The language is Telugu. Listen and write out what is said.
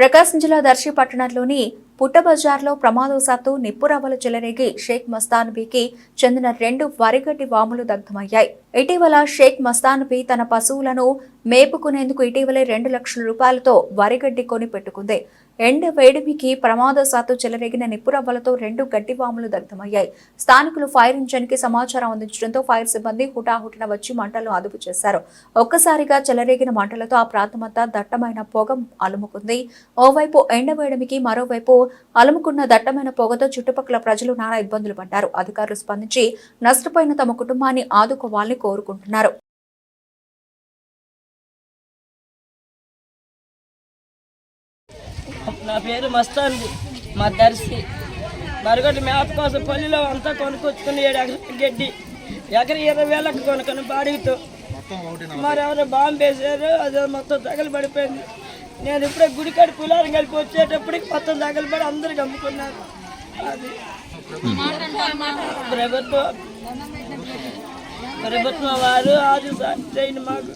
ప్రకాశం జిల్లా దర్శి పట్టణంలోని పుట్టబజార్లో ప్రమాదవశాత్తు నిప్పురవ్వలు చెలరేగి షేక్ మస్తాన్బీకి చెందిన రెండు వరిగడ్డి వాములు దగ్ధమయ్యాయి. ఇటీవల షేక్ మస్తాన్బీ తన పశువులను మేపుకునేందుకు ఇటీవలే రెండు లక్షల రూపాయలతో వరిగడ్డి కొని పెట్టుకుంది. ఎండ వేడిమికి ప్రమాదశాత్తు చెలరేగిన నిప్పురవ్వలతో రెండు గడ్డి వాములు దగ్ధమయ్యాయి. స్థానికులు ఫైర్ ఇంజన్కి సమాచారం అందించడంతో ఫైర్ సిబ్బంది హుటాహుటిన వచ్చి మంటలను అదుపు చేశారు. ఒక్కసారిగా చెలరేగిన మంటలతో ఆ ప్రాంతమంతా దట్టమైన పొగ అలుముకుంది. ఓవైపు ఎండ వేడిమికి మరోవైపు అలుముకున్న దట్టమైన పొగతో చుట్టుపక్కల ప్రజలు నానా ఇబ్బందులు పడ్డారు. అధికారులు స్పందించి నష్టపోయిన తమ కుటుంబాన్ని ఆదుకోవాలని కోరుకుంటున్నారు. నా పేరు మస్తాన్ది మా దర్శి. మరొకటి మేత కోసం పల్లిలో అంతా కొనుక్కొచ్చుకుని ఏడు ఎకర గడ్డి ఎకర ఇరవై వేలకు కొనుక్కొని బాడిగతో మరి ఎవరు బాంబు వేసారు అది మొత్తం తగలు పడిపోయింది నేను ఇప్పుడే గుడికాడి పులారం కలిపి వచ్చేటప్పటికి మొత్తం తగలబడి అందరికి అమ్ముకున్నారు అది. ప్రభుత్వం ప్రభుత్వం వారు ఆది చేయండి మాకు.